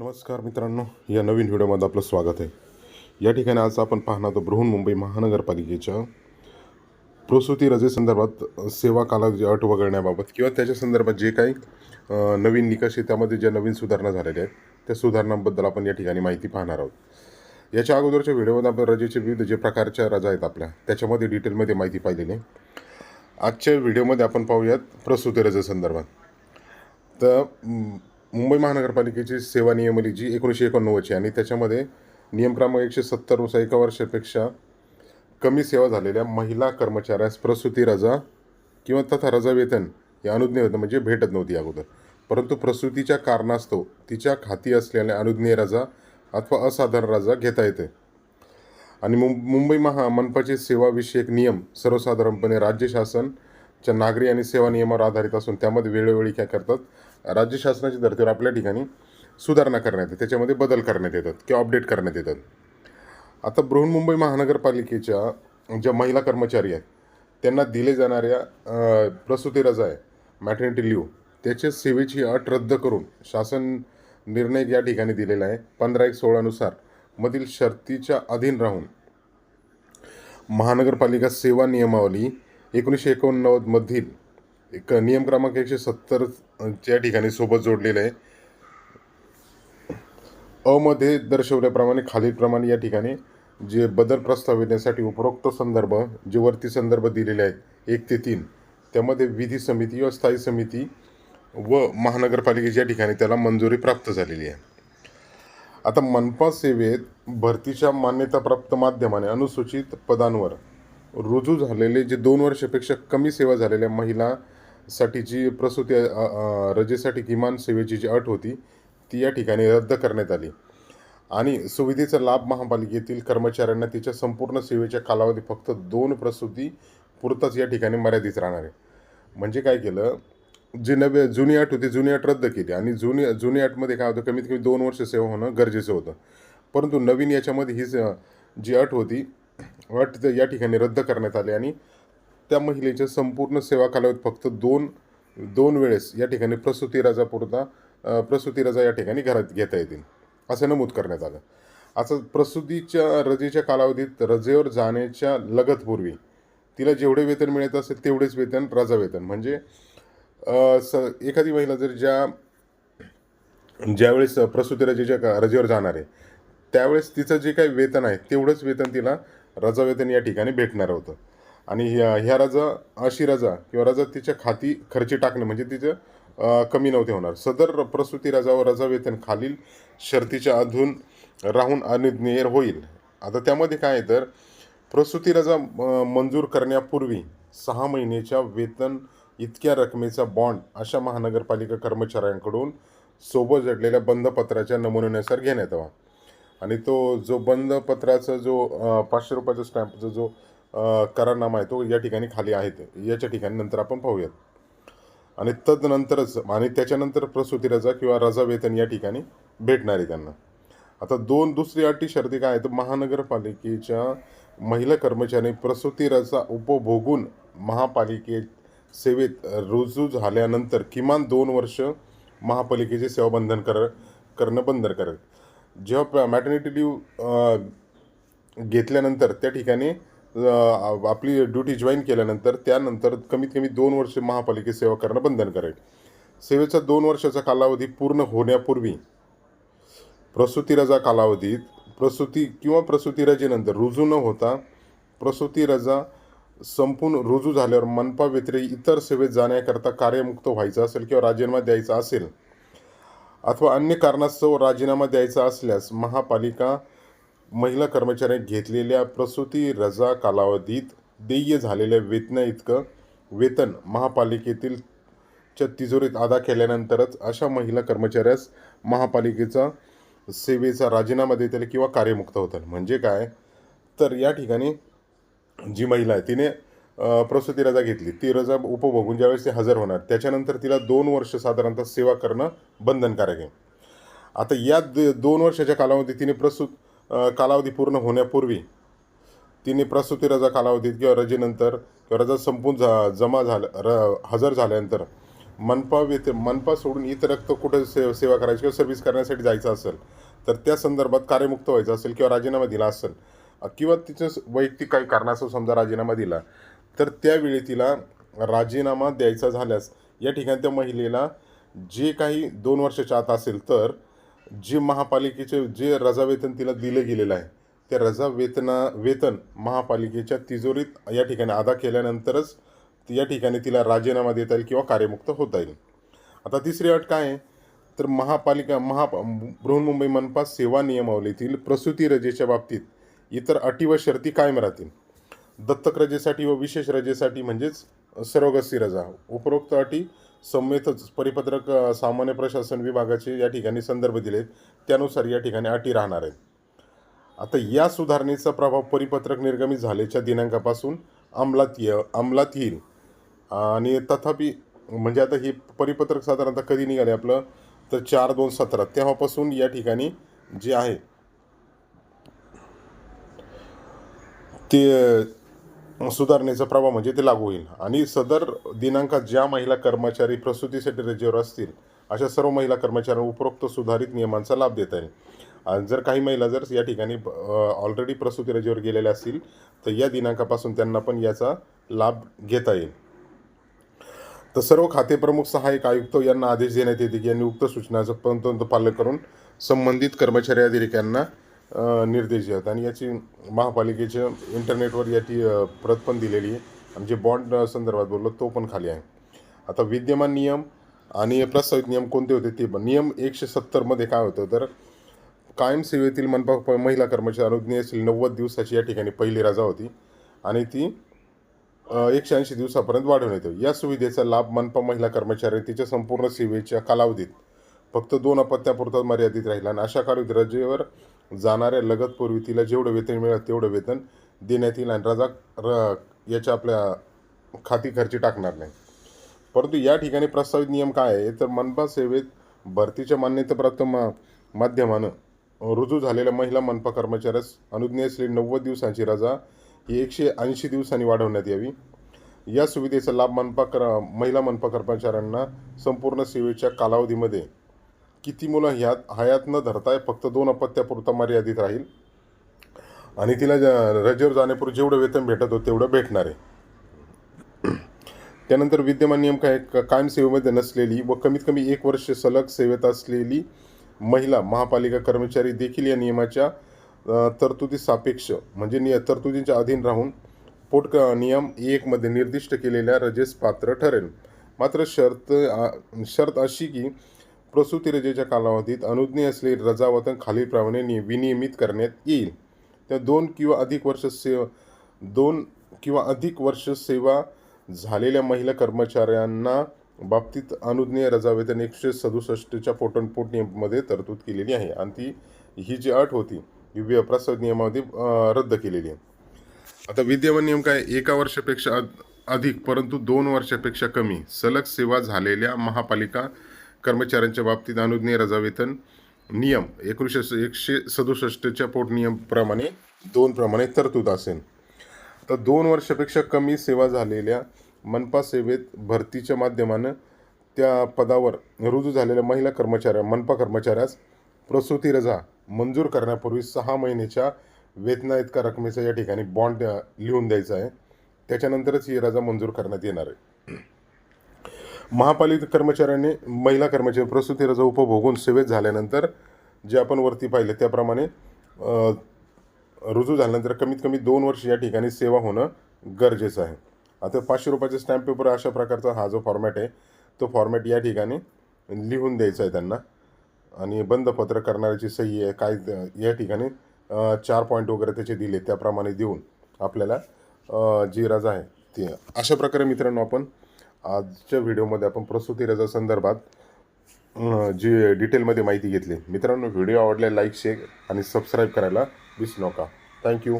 नमस्कार मित्रांनो या नवीन व्हिडिओमध्ये आपलं स्वागत आहे. या ठिकाणी आज आपण पाहणार आहोत बृहन्मुंबई महानगरपालिकेच्या प्रसूती रजेसंदर्भात सेवा कालावधी अट वगळण्याबाबत किंवा त्याच्या संदर्भात जे काही नवीन निकष आहे त्यामध्ये ज्या नवीन सुधारणा झालेल्या आहेत त्या सुधारणांबद्दल आपण या ठिकाणी माहिती पाहणार आहोत. याच्या अगोदरच्या व्हिडिओमध्ये आपण रजेचे विविध जे प्रकारच्या रजा आहेत आपल्या त्याच्यामध्ये डिटेलमध्ये माहिती पाहिलेली आहे. आजच्या व्हिडिओमध्ये आपण पाहूयात प्रसूती रजेसंदर्भात तर मुंबई महानगरपालिकेची सेवा नियमली जी एकोणीसशे एकोणनव्वदची आणि त्याच्यामध्ये नियम क्रमांक एकशे सत्तरनुसार एका वर्षापेक्षा कमी सेवा झालेल्या महिला कर्मचाऱ्यास प्रसूती रजा किंवा तथा रजा वेतन या अनुज्ञे होतं म्हणजे भेटत नव्हती अगोदर. परंतु प्रसूतीच्या कारणास्तव तिच्या खाती असलेल्या अनुज्ञेय रजा अथवा असाधारण रजा घेता येते. आणि मुं मुंबई महा मनपाचे सेवाविषयक नियम सर्वसाधारणपणे राज्य शासनच्या नागरी आणि सेवा नियमावर आधारित असून त्यामध्ये वेळोवेळी काय करतात? राज्य शासनाच्या धर्तीवर आपल्या ठिकाणी सुधारणा करण्यात येते. त्याच्यामध्ये बदल करण्यात येतात किंवा अपडेट करण्यात येतात. आता बृहन्मुंबई महानगरपालिकेच्या ज्या महिला कर्मचारी आहेत त्यांना दिले जाणाऱ्या प्रसूती रजा आहे मॅटर्निटी लिव्ह त्याच्या सेवेची अट रद्द करून शासन निर्णय या ठिकाणी दिलेला आहे. पंधरा एक सोळानुसार मधील शर्तीच्या अधीन राहून महानगरपालिका सेवा नियमावली एकोणीसशे एकोणनव्वदमधील एक नियम क्रमांक एकशे सत्तरच्या ठिकाणी सोबत जोडलेलं आहे. अमध्ये दर्शवल्याप्रमाणे खालीलप्रमाणे या ठिकाणी जे बदल प्रस्ताविण्यासाठी उपरोक्त संदर्भ जे वरती संदर्भ दिलेले आहेत एक ते तीन त्यामध्ये विधी समिती व स्थायी समिती व महानगरपालिकेच्या ठिकाणी त्याला मंजुरी प्राप्त झालेली आहे. आता मनपा सेवेत भरतीच्या मान्यताप्राप्त माध्यमाने अनुसूचित पदांवर रुजू झालेले जे दोन वर्षापेक्षा कमी सेवा झालेल्या महिला साठी जी प्रसूती रजेसाठी किमान सेवेची जी अट होती ती या ठिकाणी रद्द करण्यात आली. आणि सुविधेचा लाभ महापालिकेतील कर्मचाऱ्यांना तिच्या संपूर्ण सेवेच्या कालावधी फक्त दोन प्रसूती पुरताच या ठिकाणी मर्यादित राहणार आहे. म्हणजे काय केलं जी नवे जुनी अट होती जुनी अट रद्द केली. आणि जुनी जुनी अटमध्ये काय होतं कमीत कमी दोन वर्ष सेवा होणं गरजेचं होतं. परंतु नवीन याच्यामध्ये ही जी अट होती अट या ठिकाणी रद्द करण्यात आली. आणि त्या महिलेच्या संपूर्ण सेवा कालावधीत फक्त दोन दोन वेळेस या ठिकाणी प्रसूती रजा पुरता प्रसूती रजा या ठिकाणी घरात घेता येतील असं नमूद करण्यात आलं. असं प्रसूतीच्या रजेच्या कालावधीत रजेवर जाण्याच्या लगतपूर्वी तिला जेवढे वेतन मिळत असेल तेवढेच वेतन रजा वेतन. म्हणजे स एखादी महिला जर ज्या ज्यावेळेस प्रसूती रजेच्या का- रजेवर जाणार आहे त्यावेळेस तिचं जे काही वेतन आहे तेवढंच वेतन तिला रजा वेतन या ठिकाणी भेटणार होतं. आणि ह्या ह्या रजा अशी रजा किंवा रजा तिच्या खाती खर्ची टाकणे म्हणजे तिचं कमी नव्हते होणार. सदर प्रसूती रजा व रजा वेतन खालील शर्तीच्या अधून राहून अनिर्णय होईल. आता त्यामध्ये काय आहे तर प्रसूती रजा मंजूर करण्यापूर्वी सहा महिन्याच्या वेतन इतक्या रकमेचा बॉन्ड अशा महानगरपालिका कर्मचाऱ्यांकडून सोबत जडलेल्या बंधपत्राच्या नमुन्यानुसार घेण्यात यावा. आणि तो जो बंधपत्राचा जो पाचशे रुपयाचा स्टॅम्पचा जो करारनामा आहे. तो या ठिकाणी खाली आहे ते. याच्या ठिकाणी नंतर आपण पाहूयात. आणि तदनंतरच आणि त्याच्यानंतर प्रसूती रजा किंवा रजा वेतन या ठिकाणी भेटणार आहे त्यांना. आता दोन दुसरी अटी शर्ती काय आहेत? तर महानगरपालिकेच्या महिला कर्मचारी प्रसूती रजा उपभोगून महापालिके सेवेत रुजू झाल्यानंतर किमान दोन वर्ष महापालिकेचे सेवा बंधन कर करणं बंद करेल जेव्हा मॅटर्निटी लिव्ह घेतल्यानंतर त्या ठिकाणी आपली ड्युटी जॉईन केल्यानंतर त्यानंतर कमीत कमी दोन वर्ष महापालिकेत सेवा करणं बंधन करेल. सेवेचा दोन वर्षाचा कालावधी पूर्ण होण्यापूर्वी प्रसूती रजा कालावधीत प्रसूती किंवा प्रसूती रजेनंतर रुजू न होता प्रसूती रजा संपून रुजू झाल्यावर मनपा व्यतिरिक्त इतर सेवेत जाण्याकरता कार्यमुक्त व्हायचं असेल किंवा राजीनामा द्यायचा असेल अथवा अन्य कारणास्तव राजीनामा द्यायचा असल्यास महापालिका महिला कर्मचाऱ्यांनी घेतलेल्या प्रसूती रजा कालावधीत देय झालेल्या वेतना इतकं वेतन महापालिकेतील च्या तिजोरीत अदा केल्यानंतरच अशा महिला कर्मचाऱ्यास महापालिकेचा सेवेचा राजीनामा देता येईल किंवा कार्यमुक्त होतात म्हणजे काय? तर या ठिकाणी जी महिला आहे तिने प्रसूती रजा घेतली. ती रजा उपभोगून ज्यावेळेस ती हजर होणार त्याच्यानंतर तिला दोन वर्ष साधारणतः सेवा करणं बंधनकारक आहे. आता या द दोन वर्षाच्या कालावधीत तिने प्रसूत कालावधी पूर्ण होण्यापूर्वी तिने प्रसूती रजा कालावधीत किंवा रजेनंतर किंवा रजा संपून जा जमा झाल्या र हजर झाल्यानंतर मनपा व्यत मनपा सोडून इतर रक्त कुठं से सेवा करायची किंवा सर्व्हिस करण्यासाठी जायचं असेल तर त्या संदर्भात कार्यमुक्त व्हायचं असेल किंवा राजीनामा दिला असेल किंवा तिचं वैयक्तिक काही कारणास्तव समजा राजीनामा दिला तर त्यावेळी तिला राजीनामा द्यायचा झाल्यास या ठिकाणी त्या महिलेला जे काही दोन वर्षाच्या आत असेल तर जे महापालिकेचे जे रजा वेतन तिला दिलं गेलेलं आहे त्या रजा वेतना वेतन महापालिकेच्या तिजोरीत या ठिकाणी अदा केल्यानंतरच या ठिकाणी तिला राजीनामा देता येईल किंवा कार्यमुक्त होता येईल. आता तिसरी अट काय आहे? तर महापालिका महा बृहन्मुंबई मनपा सेवा नियमावलीतील प्रसूती रजेच्या बाबतीत इतर अटी व शर्ती कायम राहतील. दत्तक रजेसाठी व विशेष रजेसाठी म्हणजेच सरोगसी रजा उपरोक्त अटी संमेत परिपत्रक सामान्य प्रशासन विभागाचे या ठिकाणी संदर्भ दिलेत. त्यानुसार या ठिकाणी अटी राहणार आहेत. आता या सुधारणेचा प्रभाव परिपत्रक निर्गमित झाल्याच्या दिनांकापासून अंमलात ये अंमलात येईल. आणि तथापि म्हणजे आता हे परिपत्रक साधारणतः कधी निघाले आपलं? तर चार दोन सतरा. तेव्हापासून या ठिकाणी जे आहे ते सुधारणेचा प्रभाव म्हणजे ते लागू होईल. आणि सदर दिनांकात ज्या महिला कर्मचारी प्रसूतीसाठी रजेवर असतील अशा सर्व महिला कर्मचाऱ्यांना उपरोक्त सुधारित नियमांचा लाभ देता येईल. आणि जर काही महिला जर या ठिकाणी ऑलरेडी प्रसूती रजेवर गेलेल्या असतील तर या दिनांकापासून त्यांना पण याचा लाभ घेता येईल. तर सर्व खातेप्रमुख सहाय्यक आयुक्त यांना आदेश देण्यात येते की यांनी उक्त सूचनाचं पंतोपंत पालन करून संबंधित कर्मचारी अधिकाऱ्यांना निर्देश द्यावेत आणि याची महापालिकेच्या इंटरनेटवर याची प्रत पण दिलेली आहे. आणि जे बॉन्ड संदर्भात बोललो तो पण खाली आहे. आता विद्यमान नियम आणि प्रस्तावित नियम कोणते होते ते पण. नियम एकशे सत्तरमध्ये काय होतं तर कायम सेवेतील मनपा प- महिला कर्मचारी अनुज्ञेय नव्वद दिवसाची या ठिकाणी पहिली रजा होती. आणि ती एकशे ऐंशी दिवसापर्यंत वाढवण्यात येतो. या सुविधेचा लाभ मनपा महिला कर्मचारी तिच्या संपूर्ण सेवेच्या कालावधीत फक्त दोन अपत्यापुरता मर्यादित राहिला. आणि अशा कालावधीत रजेवर जाणाऱ्या लगतपूर्वी तिला जेवढं वेतन मिळेल तेवढं वेतन देण्यात येईल आणि रजा र याच्या आपल्या खाती खर्ची टाकणार नाही. परंतु या ठिकाणी प्रस्तावित नियम काय आहे? तर मनपा सेवेत भरतीच्या मान्यताप्राप्त मा माध्यमानं रुजू झालेल्या महिला मनपा कर्मचाऱ्यास अनुज्ञा असलेली नव्वद दिवसांची रजा ही एकशे ऐंशी दिवसांनी वाढवण्यात यावी. या सुविधेचा लाभ मनपा कर महिला मनपा कर्मचाऱ्यांना संपूर्ण सेवेच्या कालावधीमध्ये किती मुलं ह्यात हयात न धरताय फक्त दोन अपत्यापुरता मर्यादित राहील. आणि तिला रजेवर जाण्यापूर्वी जेवढं वेतन भेटत होतं तेवढं भेटणार आहे. त्यानंतर विद्यमान नियम काय कायम सेवेमध्ये नसलेली व कमीत कमी एक वर्ष सलग सेवेत असलेली महिला महापालिका कर्मचारी देखील या नियमाच्या तरतुदी सापेक्ष म्हणजे निय तरतुदींच्या अधीन राहून पोट नियम एकमध्ये निर्दिष्ट केलेल्या रजेस पात्र ठरेल. मात्र शर्त शर्त अशी की प्रसूती रजेच्या कालावधीत अनुज्ञे असलेली रजावतन खालीलप्रमाणे नि विनियमित करण्यात येईल. त्या दोन किंवा अधिक वर्ष सेवा दोन किंवा अधिक वर्ष सेवा झालेल्या महिला कर्मचाऱ्यांना बाबतीत अनुज्ञेय रजावेतन एकशे सदुसष्टच्या पोटनपोट नियममध्ये तरतूद केलेली आहे. आणि ती ही जी अट होती ही व्यप्रसाद नियमामध्ये रद्द केलेली आहे. आता विद्यमान नियम काय? एका वर्षापेक्षा अधिक परंतु दोन वर्षापेक्षा कमी सलग सेवा झालेल्या महापालिका कर्मचाऱ्यांच्या बाबतीत अनुज्ञेय रजा वेतन नियम एकोणीसशे एकशे सदुसष्टच्या पोटनियमप्रमाणे दोनप्रमाणे दोन प्रमाणे तरतूद असेल. तर दोन वर्षापेक्षा कमी सेवा झालेल्या मनपा सेवेत भरतीच्या माध्यमानं त्या पदावर रुजू झालेल्या महिला कर्मचाऱ्या मनपा कर्मचाऱ्यास प्रसूती रजा मंजूर करण्यापूर्वी सहा महिन्याच्या वेतना इतका रकमेचा या ठिकाणी बॉन्ड लिहून द्यायचा आहे. त्याच्यानंतरच ही रजा मंजूर करण्यात येणार आहे. महापालिका कर्मचाऱ्यांनी महिला कर्मचारी प्रसूती रजा उपभोगून सेवेत झाल्यानंतर जे आपण वरती पाहिलं त्याप्रमाणे रुजू झाल्यानंतर कमीत कमी दोन वर्ष या ठिकाणी सेवा होणं गरजेचं आहे. आता पाचशे रुपयाचे स्टॅम्प पेपर अशा प्रकारचा हा जो फॉर्मॅट आहे तो फॉर्मॅट या ठिकाणी लिहून द्यायचा आहे त्यांना. आणि बंदपत्र करणाऱ्याची सही आहे काय या ठिकाणी चार पॉईंट वगैरे त्याचे दिले त्याप्रमाणे देऊन आपल्याला जी रजा आहे ती. अशा प्रकारे मित्रांनो आपण आजच्या व्हिडिओमध्ये आपण प्रसूती रजा संदर्भात जी डिटेलमध्ये माहिती घेतली. मित्रांनो व्हिडिओ आवडल्या लाईक शेअर आणि सबस्क्राईब करायला विसरू नका. थँक्यू.